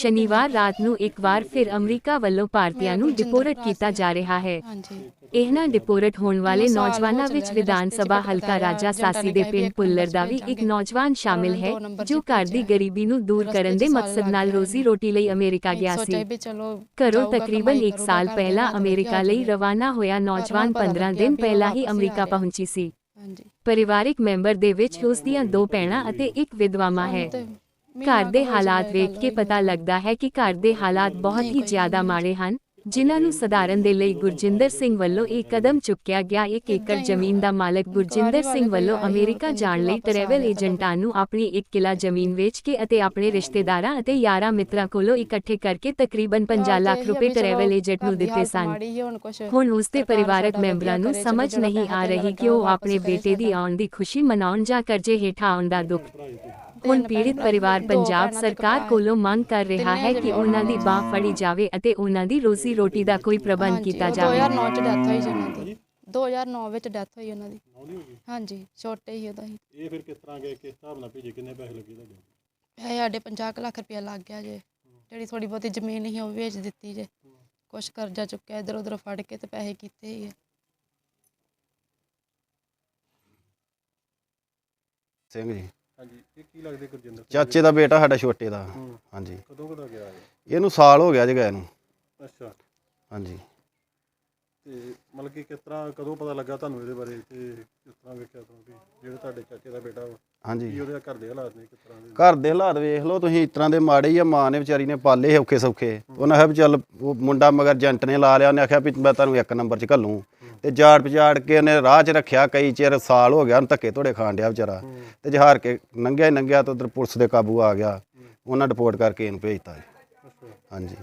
ਸ਼ਨੀਵਾਰ ਰਾਤ ਨੂੰ ਇੱਕ ਵਾਰ ਫਿਰ ਅਮਰੀਕਾ ਵੱਲੋਂ ਭਾਰਤੀਆਂ ਨੂੰ ਡਿਪੋਰਟ ਕੀਤਾ ਜਾ ਰਿਹਾ ਹੈ ਇਹਨਾਂ ਡਿਪੋਰਟ ਹੋਣ ਵਾਲੇ ਨੌਜਵਾਨਾਂ ਵਿੱਚ ਵਿਧਾਨ ਸਭਾ ਹਲਕਾ ਰਾਜਾ ਸਾਸੀ ਦੇ ਪਿੰਡ ਪੁੱਲਰ ਦਾ ਵੀ ਇੱਕ। ਨੌਜਵਾਨ ਸ਼ਾਮਿਲ ਹੈ ਜੋ ਘਰ ਦੀ। ਗਰੀਬੀ ਨੂੰ ਦੂਰ ਕਰਨ ਦੇ ਮਕਸਦ ਨਾਲ ਰੋਜ਼ੀ ਰੋਟੀ ਲਈ ਅਮਰੀਕਾ ਗਿਆ ਸੀ ਘਰੋਂ ਤਕਰੀਬਨ ਕਮਾਈ 1 ਕਰੂਗਾ, ਸਾਲ ਪਹਿਲਾਂ ਅਮਰੀਕਾ ਲਈ। ਰਵਾਨਾ ਹੋਇਆ ਨੌਜਵਾਨ ਪਤਾ 15 ਲੱਗਿਆ ਦਿਨ ਪਹਿਲਾਂ ਹੀ ਅਮਰੀਕਾ। ਪਹੁੰਚੀ ਸੀ ਪਰਿਵਾਰਿਕ ਮੈਂਬਰ ਦੇ ਵਿੱਚ ਉਸ ਦੀਆਂ ਦੋ ਭੈਣਾਂ ਅਤੇ ਇੱਕ ਵਿਧਵਾ ਮਾਂ ਹੈ ਘਰ ਦੇ ਹਾਲਾਤ ਵੇਖ ਕੇ ਪਤਾ ਲੱਗਦਾ ਹੈ ਕਿ ਘਰ ਦੇ ਹਾਲਾਤ ਬਹੁਤ ਹੀ ਜ਼ਿਆਦਾ ਮਾੜੇ ਹਨ ਜਿਨ੍ਹਾਂ ਨੂੰ ਸੁਧਾਰਨ ਦੇ ਲਈ ਗੁਰਜਿੰਦਰ ਸਿੰਘ ਵੱਲੋਂ ਇਹ ਕਦਮ ਚੁੱਕਿਆ ਗਿਆ। ਇੱਕ ਏਕੜ ਜ਼ਮੀਨ ਦਾ ਮਾਲਕ ਗੁਰਜਿੰਦਰ ਸਿੰਘ ਵੱਲੋਂ ਅਮਰੀਕਾ ਜਾਣ ਲਈ ਟਰੈਵਲ ਏਜੰਟਾਂ ਨੂੰ ਆਪਣੀ ਇੱਕ ਕਿਲਾ ਜ਼ਮੀਨ ਵੇਚ ਕੇ ਅਤੇ ਆਪਣੇ ਰਿਸ਼ਤੇਦਾਰਾਂ ਅਤੇ ਯਾਰਾਂ ਮਿੱਤਰਾਂ ਕੋਲੋਂ ਇਕੱਠੇ ਕਰਕੇ ਤਕਰੀਬਨ 50 ਲੱਖ ਰੁਪਏ ਟਰੈਵਲ ਏਜੰਟ ਨੂੰ ਦਿੱਤੇ ਸਨ। ਹੁਣ ਉਸ ਦੇ ਪਰਿਵਾਰਕ ਮੈਂਬਰਾਂ ਨੂੰ ਸਮਝ ਨਹੀਂ ਆ ਰਹੀ ਕਿ ਉਹ ਆਪਣੇ ਬੇਟੇ ਦੀ ਆਉਣ ਦੀ ਖੁਸ਼ੀ ਮਨਾਉਣ ਜਾਂ ਕਰਜ਼ੇ ਹੇਠਾਂ ਆਉਣ ਦਾ ਦੁੱਖ। ਹੁਣ ਪੀੜਿਤ ਪਰਿਵਾਰ ਪੰਜਾਬ ਸਰਕਾਰ ਕੋਲੋਂ ਮੰਗ ਕਰ ਰਿਹਾ ਹੈ ਕਿ ਉਹਨਾਂ ਦੀ ਬਾਹ ਫੜੀ ਜਾਵੇ ਅਤੇ ਉਹਨਾਂ ਦੀ ਰੋਜ਼ੀ ਰੋਟੀ ਦਾ ਕੋਈ ਪ੍ਰਬੰਧ ਕੀਤਾ ਜਾਵੇ। 2009 ਚ ਡੈਥ ਹੋਈ ਜੀ ਉਹਨਾਂ ਦੀ। 2009 ਵਿੱਚ ਡੈਥ ਹੋਈ ਉਹਨਾਂ ਦੀ। ਹਾਂਜੀ ਛੋਟੇ ਹੀ ਉਹਦਾ ਹੀ। ਇਹ ਫਿਰ ਕਿਸ ਤਰ੍ਹਾਂ ਗਏ ਕਿਸ ਹਿਸਾਬ ਨਾਲ ਭੇਜੇ ਕਿੰਨੇ ਪੈਸੇ ਲੱਗੇ ਤੁਹਾਡੇ? ਇਹ ਸਾਡੇ 50 ਕੁ ਲੱਖ ਰੁਪਇਆ ਲੱਗ ਗਿਆ ਜੇ। ਜਿਹੜੀ ਥੋੜੀ ਬਹੁਤੀ ਜ਼ਮੀਨ ਸੀ ਉਹ ਵੇਚ ਦਿੱਤੀ ਜੇ। ਕੁਛ ਕਰਜ਼ਾ ਚੁੱਕਿਆ ਇਧਰ ਉਧਰ ਫੜ ਕੇ ਤੇ ਪੈਸੇ ਕੀਤੇ ਹੀ ਆ। ਸਿੰਘ ਜੀ ਹਾਂਜੀ ਇਹ ਕੀ ਲੱਗਦੇ ਗੁਰਜਿੰਦਰ ਸਿੰਘ ਚਾਚੇ ਦਾ ਬੇਟਾ ਸਾਡਾ ਛੋਟੇ ਦਾ। ਹੂੰ। ਹਾਂਜੀ। ਕਦੋਂ ਕਦਾ ਗਿਆ ਇਹ? ਇਹਨੂੰ ਸਾਲ ਹੋ ਗਿਆ ਜੀ ਗਏ ਨੂੰ। ਅੱਛਾ। ਹਾਂਜੀ। ਤੇ ਮਤਲਬ ਕਿ ਕਿਸ ਤਰ੍ਹਾਂ ਕਦੋਂ ਪਤਾ ਲੱਗਾ ਤੁਹਾਨੂੰ ਇਹਦੇ ਬਾਰੇ ਤੇ ਕਿਸ ਤਰ੍ਹਾਂ ਵੇਖਿਆ ਤੁਹਾਨੂੰ ਵੀ ਜਿਹੜੇ ਤੁਹਾਡੇ ਚਾਚੇ ਦਾ ਬੇਟਾ ਵਾ, ਕੀ ਹਾਂਜੀ ਉਹਦੇ ਘਰ ਦੇ ਹਾਲਾਤ ਨੇ ਕਿਸ ਤਰ੍ਹਾਂ ਦੇ? ਘਰ ਦੇ ਹਾਲਾਤ ਵੇਖ ਲਓ ਤੁਸੀਂ ਇਸ ਤਰ੍ਹਾਂ ਦੇ ਮਾੜੇ ਹੀ ਆ ਮਾਂ ਨੇ ਵਿਚਾਰੀ ਨੇ ਪਾਲੇ ਔਖੇ ਸੌਖੇ। ਉਹਨਾਂ ਆਖਿਆ ਵੀ ਚੱਲ ਉਹ ਮੁੰਡਾ ਮਗਰ ਏਜੰਟ ਨੇ ਲਾ ਲਿਆ ਉਹਨੇ ਆਖਿਆ ਵੀ ਮੈਂ ਤੁਹਾਨੂੰ ਇੱਕ ਨੰਬਰ 'ਚ ਘੱਲੂੰ। ਤੇ ਜਾੜ ਪਜਾੜ ਕੇ ਉਹਨੇ ਰਾਹ 'ਚ ਰੱਖਿਆ ਕਈ ਚਿਰ ਸਾਲ ਹੋ ਗਿਆ ਉਹਨੂੰ ਧੱਕੇ ਧੋੜੇ ਖਾਣ ਡਿਆ ਵਿਚਾਰਾ। ਤੇ ਜਹਾਰ ਕੇ ਨੰਗਿਆ ਹੀ ਨੰਗਿਆ ਤਾਂ ਉਧਰ ਪੁਲਿਸ ਦੇ ਕਾਬੂ ਆ ਗਿਆ। ਉਹਨਾਂ ਰਿਪੋਰਟ ਕਰਕੇ ਇਹਨੂੰ ਭੇਜਤਾ ਜੀ। ਹਾਂਜੀ।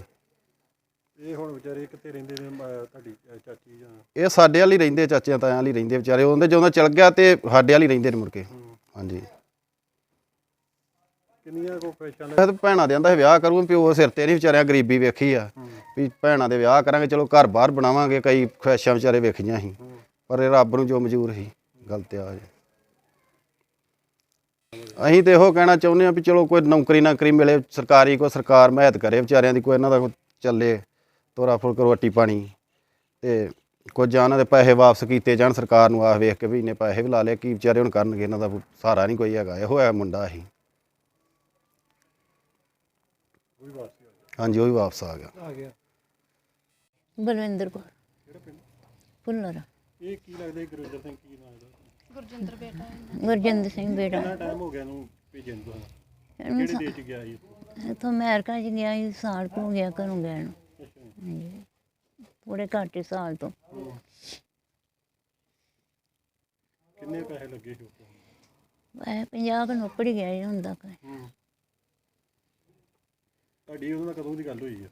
ਇਹ ਹੁਣ ਵਿਚਾਰੇ ਕਿੱਥੇ ਰਹਿੰਦੇ ਨੇ ਅਹ, ਤੁਹਾਡੀ ਅਹ, ਚਾਚੀ ਜਾਂ? ਇਹ ਸਾਡੇ ਵਾਲੀ ਰਹਿੰਦੇ ਚਾਚਿਆਂ ਤਾਇਆਂ ਵਾਲੀ ਰਹਿੰਦੇ ਵਿਚਾਰੇ। ਉਹਦੇ ਜਦੋਂ ਚਲ ਗਿਆ ਤੇ ਸਾਡੇ ਵਾਲੀ ਰਹਿੰਦੇ ਨੇ ਮੁੜ ਕੇ। ਹਾਂਜੀ। ਕਿੰਨੀਆਂ ਕੋ ਪੈਸ਼ਾਂ ਤਾਂ ਭੈਣਾਂ ਦੇ ਆਂਦਾ ਵਿਆਹ ਕਰੂੰ ਪਿਓ ਸਿਰ ਤੇ ਨਹੀਂ ਵਿਚਾਰਿਆਂ ਗਰੀਬੀ ਵੇਖੀ ਆ। ਵੀ ਭੈਣਾਂ ਦੇ ਵਿਆਹ ਕਰਾਂਗੇ ਚਲੋ ਘਰ ਬਾਹਰ ਬਣਾਵਾਂਗੇ ਕਈ ਖੁਆਇਸ਼ਾਂ ਵਿਚਾਰੇ ਵੇਖੀਆਂ ਸੀ। ਪਰ ਇਹ ਰੱਬ ਨੂੰ ਜੋ ਮਨਜ਼ੂਰ ਸੀ ਗਲਤ ਆ ਜੀ। ਅਸੀਂ ਤੇ ਇਹੋ ਕਹਿਣਾ ਚਾਹੁੰਦੇ ਆ ਵੀ ਚਲੋ ਕੋਈ ਨੌਕਰੀ ਨਾਕਰੀ ਮਿਲੇ ਸਰਕਾਰੀ ਕੋਈ ਸਰਕਾਰ ਮਹਿਤ ਕਰੇ ਵਿਚਾਰਿਆਂ ਦੀ ਕੋਈ ਇਹਨਾਂ ਦਾ ਕੋਈ ਚੱਲੇ। ਤੋਰਾ ਫੁਲਕ ਰੋਟੀ ਪਾਣੀ ਤੇ ਕੁਝ ਜਾਂ ਉਹਨਾਂ ਦੇ ਪੈਸੇ ਵਾਪਸ ਕੀਤੇ ਜਾਣ ਸਰਕਾਰ ਨੂੰ ਆਖ ਵੇਖ ਕੇ ਵੀ ਇੰਨੇ ਪੈਸੇ ਵੀ ਲਾ ਲਏ ਕੀ ਵਿਚਾਰੇ ਹੁਣ ਕਰਨਗੇ ਇਹਨਾਂ ਦਾ ਸਹਾਰਾ ਨਹੀਂ ਕੋਈ ਹੈਗਾ। ਇਹੋ ਹੈ ਮੁੰਡਾ ਅਸੀਂ ਕੋਈ ਵਾਪਸੀ ਆ ਹਾਂਜੀ ਉਹ ਵੀ ਵਾਪਸ ਆ ਗਿਆ। ਆ ਗਿਆ। ਬਲਵਿੰਦਰ ਕੌਰ। ਪੁੱਲਰ ਇਹ ਕੀ ਲੱਗਦਾ ਗੁਰਜਿੰਦਰ ਸਿੰਘ ਕੀ ਨਾਮ ਦਾ ਗੁਰਜਿੰਦਰ ਬੇਟਾ। ਗੁਰਜਿੰਦਰ ਸਿੰਘ ਬੇਟਾ। ਕਿੰਨਾ ਟਾਈਮ ਹੋ ਗਿਆ ਇਹਨੂੰ ਭੇਜਣ ਨੂੰ ਤੁਹਾਨੂੰ? ਇਹਨੂੰ ਕਿਹੜੇ ਦੇਸ਼ ਗਿਆ ਸੀ? ਇੱਥੋਂ? ਅਮਰੀਕਾ ਚ ਗਿਆ ਸੀ ਸਾਲ ਕੁ ਹੋ ਗਿਆ ਘਰੋਂ ਗਿਆ ਨੂੰ। ਹਾਂਜੀ ਪੂਰੇ ਘੱਟ ਹੀ ਸਾਲ ਤੋਂ। ਕਿੰਨੇ ਪੈਸੇ ਲੱਗੇ ਸੀ ਉੱਥੇ? ਵੈਸੇ ਪੰਜਾਹ ਕੁ ਨੌਕਰ ਹੀ ਗਿਆ ਜੀ ਹੁਣ ਤੱਕ। ਤੁਹਾਡੀ ਉਹਦੇ ਨਾਲ ਕਦੋਂ ਦੀ ਗੱਲ ਹੋਈ ਆ?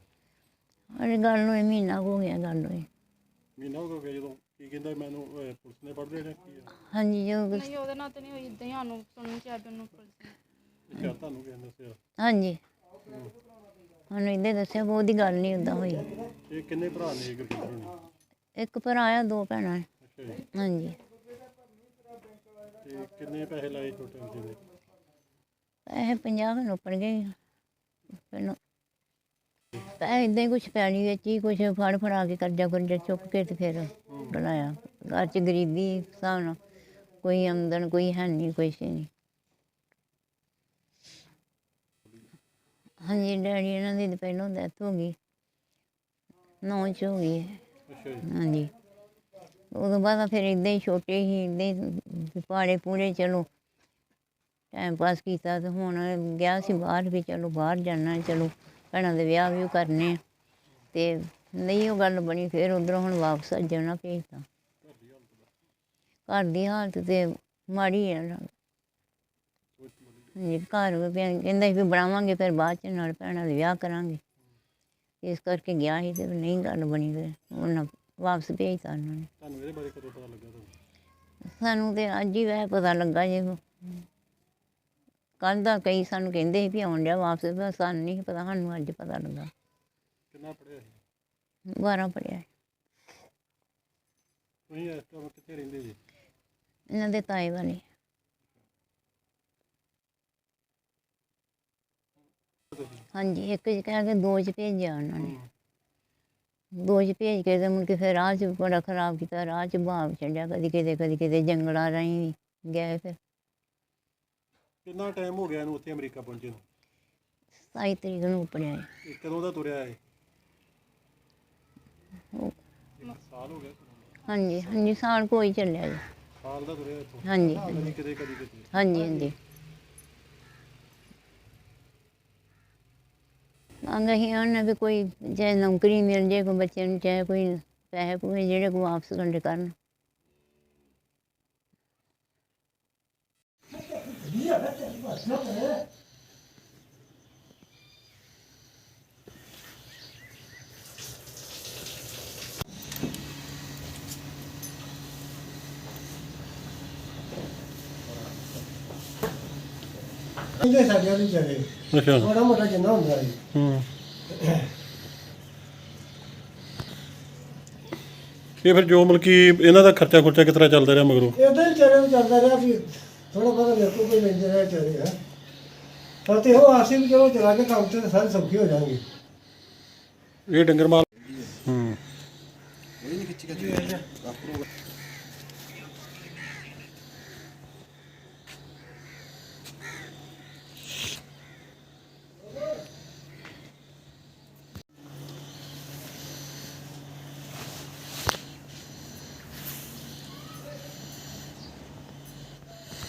ਅਰੇ ਗੱਲ ਨੂੰ ਮਹੀਨਾ ਕੁ ਹੋ ਗਿਆ ਗੱਲ ਹੋਈ ਮਹੀਨਾ ਹੋ ਗਿਆ ਜਦੋਂ ਕੀ ਕਹਿੰਦਾ ਮੈਨੂੰ ਅਹ, ਪੁਲਿਸ ਨੇ ਪੜਦੇ ਨੇ ਕੀ ਆ? ਹਾਂਜੀ ਜੋ ਨਹੀਂ ਉਹਦੇ ਨਾਲ ਤੇ ਨਹੀਂ ਹੋਈ ਇਦਾਂ ਹੀ ਸਾਨੂੰ ਸੁਣਨ ਚ ਆਇਆ ਵੀ ਉਹਨੂੰ ਪੁਲਿਸ ਨੇ। ਅੱਛਾ ਤੁਹਾਨੂੰ ਕਿਹਨੇ ਦੱਸਿਆ? ਹਾਂਜੀ। ਸਾਨੂੰ ਇਹਦੇ ਦੱਸਿਆ ਬਹੁਤ ਦੀ ਗੱਲ ਨਹੀਂ ਉਦਾਂ ਹੋਈ। ਇਹ ਕਿੰਨੇ ਭਰਾ ਨੇ ਨੇ ਇੱਕ ਭਰਾ ਆ ਦੋ ਭੈਣਾਂ ਅੱਛਾ ਜੀ। ਹਾਂਜੀ। ਤੇ ਕਿੰਨੇ ਪੈਸੇ ਲਾਏ ਛੋਟੇ ਹੁੰਦੇ ਦੇ? ਪੈਸੇ ਪੰਜਾਹ ਕੁ ਨੌਕਰ ਗਏ ਪਹਿਲਾਂ ਪੈਸੇ ਇਦਾਂ ਹੀ ਕੁਛ ਪੈਣੀ ਵਿੱਚ ਹੀ ਕੁਛ ਫੜ ਫੜਾ ਕੇ ਕਰਜ਼ਾ ਕੁਰਜ਼ਾ ਚੁੱਕ ਕੇ ਤੇ ਫਿਰ ਬਣਾਇਆ। ਘਰ ਚ ਗਰੀਬੀ ਹਿਸਾਬ ਨਾਲ ਕੋਈ ਆਮਦਨ ਕੋਈ ਹੈ ਨਹੀਂ ਕੁਛ ਨਹੀਂ ਹਾਂਜੀ ਡੈਡੀ ਇਹਨਾਂ ਦੀ ਤਾਂ ਪਹਿਲਾਂ ਡੈਥ ਹੋ ਗਈ। ਨੌਂ ਚ ਹੋ ਗਈ ਹੈ। ਅੱਛਾ ਜੀ। ਹਾਂਜੀ। ਉਦੋਂ ਬਾਅਦ ਫਿਰ ਇਦਾਂ ਹੀ ਛੋਟੇ ਹੀ ਇਦਾਂ ਹੀ ਪਾੜੇ ਪੂਰੇ ਚਲੋ ਟਾਈਮ ਪਾਸ ਕੀਤਾ ਤੇ ਹੁਣ ਗਿਆ ਸੀ ਬਾਹਰ ਵੀ ਚਲੋ ਬਾਹਰ ਜਾਣਾ ਚਲੋ ਭੈਣਾਂ ਦੇ ਵਿਆਹ ਵੀ ਕਰਨੇ ਆ ਤੇ ਨਹੀਂ ਉਹ ਗੱਲ ਬਣੀ ਫਿਰ ਉਧਰੋਂ ਹੁਣ ਵਾਪਸ ਜਾਣਾ ਭੇਜਤਾ ਘਰ ਦੀ ਹਾਲਤ ਤੇ ਮਾੜੀ ਹੈ ਨਾ। ਜੀ ਘਰ ਵੀ ਭੈਣ ਕਹਿੰਦਾ ਸੀ ਵੀ ਬਣਾਵਾਂਗੇ ਫਿਰ ਬਾਅਦ ਚ ਨਾਲ ਭੈਣਾਂ ਦੇ ਵਿਆਹ ਕਰਾਂਗੇ। ਇਸ ਕਰਕੇ ਗਿਆ ਸੀ ਤੇ ਨਹੀਂ ਗੱਲ ਬਣੀ ਫਿਰ ਉਹਨਾਂ ਵਾਪਸ ਭੇਜਤਾ ਉਹਨਾਂ ਨੇ। ਤੁਹਾਨੂੰ ਇਹਦੇ ਬਾਰੇ ਕਦੋਂ ਪਤਾ ਲੱਗਾ ਤੁਹਾਨੂੰ? ਸਾਨੂੰ ਤੇ ਅੱਜ ਹੀ ਵੈਸੇ ਪਤਾ ਲੱਗਾ ਜੇ ਕੱਲ੍ਹ ਦਾ ਕਈ ਸਾਨੂੰ ਕਹਿੰਦੇ ਸੀ ਵੀ ਆਉਣ ਡਿਆ ਵਾਪਸ ਪਰ ਸਾਨੂੰ ਨਹੀਂ ਪਤਾ ਸਾਨੂੰ ਅੱਜ ਪਤਾ ਲੱਗਾ। ਕਿੰਨਾ ਪੜਿਆ ਸੀ? 12 ਪੜਿਆ ਤੁਸੀਂ ਇਸ ਟਾਈਮ ਕਿੱਥੇ ਰਹਿੰਦੇ ਜੀ? ਇਹਨਾਂ ਦੇ ਤਾਏ ਵਾਲੇ। ਹਾਂਜੀ ਇੱਕ ਚ ਕਹਿ ਕੇ ਦੋ ਚ ਭੇਜਿਆ ਉਹਨਾਂ ਨੇ। ਦੋ ਚ ਭੇਜ ਕੇ ਤੇ ਮੁੜ ਕੇ ਫਿਰ ਰਾਹ ਚ ਬੜਾ ਖਰਾਬ ਕੀਤਾ ਰਾਹ ਚ ਭਾਵ ਛੱਡਿਆ ਕਦੀ ਕਿਤੇ ਕਦੀ ਕਿਤੇ ਜੰਗਲਾਂ ਰਾਹੀਂ ਵੀ ਗਏ ਫਿਰ। ਕਿੰਨਾ ਟਾਈਮ ਹੋ ਗਿਆ ਇਹਨੂੰ ਉੱਥੇ ਅਮਰੀਕਾ ਪਹੁੰਚੇ ਨੂੰ? 27 ਤਰੀਕ ਨੂੰ ਉਪੜਿਆ ਇਹ। ਇਹ ਕਦੋਂ ਦਾ ਤੁਰਿਆ ਹੈ ਉਹ- ਸਾਲ ਹੋ ਗਿਆ ਹਾਂਜੀ ਹਾਂਜੀ ਸਾਲ ਕੋਈ ਚੱਲਿਆ ਜੀ। ਸਾਲ ਦਾ ਤੁਰਿਆ ਇੱਥੋਂ? ਹਾਂਜੀ ਹਾਂਜੀ। ਕਦੀ ਕਦੀ ਕਿਤੇ। ਹਾਂਜੀ ਹਾਂਜੀ। ਮੰਗ ਅਸੀਂ ਉਹਨਾਂ ਵੀ ਕੋਈ ਜੇ ਨੌਕਰੀ ਮਿਲ ਜੇ, ਕੋਈ ਬੱਚੇ ਨੂੰ ਚਾਹੇ ਕੋਈ ਪੈਸੇ ਪੂਸੇ ਜਿਹੜੇ ਕੋ ਵਾਪਸ ਕੰਡੇ ਕਰਨ। ਇਹਦੇ ਸਾਡੇ ਨੂੰ ਚਲੇ ਅੱਛਾ। ਥੋੜਾ ਮੋਟਾ ਜਿੰਨਾ ਹੁੰਦਾ ਹੈ ਹੂੰ। ਇਹ ਫਿਰ ਜੋ ਮਤਲਬ ਕਿ ਇਹਨਾਂ ਦਾ ਖਰਚਾ ਖੁਰਚਾ ਕਿਸ ਤਰ੍ਹਾਂ ਚੱਲਦਾ ਰਿਹਾ ਮਗਰੋਂ? ਇਦਾਂ ਹੀ ਚਲੇ ਨੂੰ ਚੱਲਦਾ ਰਿਹਾ ਵੀ ਥੋੜਾ ਬਹੁਤਾ ਮੇਰੇ ਕੋਲ ਕੋਈ ਲੈਂਦੇ ਰਿਹਾ ਚਲੇ ਹਾਂ ਪਰ ਤੇ ਉਹ ਆਸੀ ਵੀ ਚਲੋ ਚਲਾ ਕੇ ਕੰਮ ਤਾਂ ਸਾਰੇ ਸੌਖੇ ਹੋ ਜਾਣਗੇ। ਇਹ ਡੰਗਰ ਮਾਲ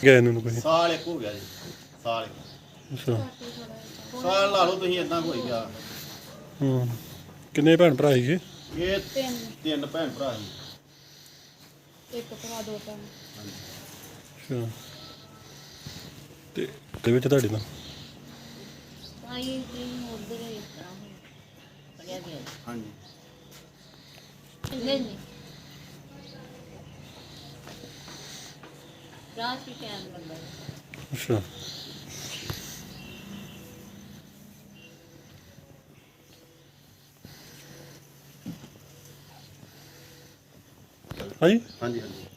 ਗਏ ਇਹਨਾਂ ਨੂੰ ਕੋਈ ਸਾਲ ਇੱਕ ਹੋ ਗਿਆ ਜੀ ਸਾਲ ਇੱਕ। ਅੱਛਾ। ਸਾਲ ਲਾ ਲਓ ਤੁਸੀਂ ਇਦਾਂ ਹੋਈ ਗਿਆ। ਹੂੰ ਕਿੰਨੇ ਭੈਣ ਭਰਾ ਸੀਗੇ? ਇਹ ਤਿੰਨ। ਭੈਣ ਭਰਾ ਸੀ। ਇੱਕ ਭਰਾ ਦੋ ਭੈਣ। ਅੱਛਾ। ਤੇ ਤੇ ਵਿੱਚ ਤੁਹਾਡੇ ਨਾਲ? ਸਾਈ ਦਿਨ ਉਧਰ ਇਸ ਤਰ੍ਹਾਂ ਪੜਿਆ ਗਿਆ। ਹਾਂਜੀ। ਨਹੀਂ ਨਹੀਂ ਰਾਤ ਹੀ ਟਾਈਮ ਲੱਗਦਾ ਅੱਛਾ ਹਾਂਜੀ ਹਾਂਜੀ ਹਾਂਜੀ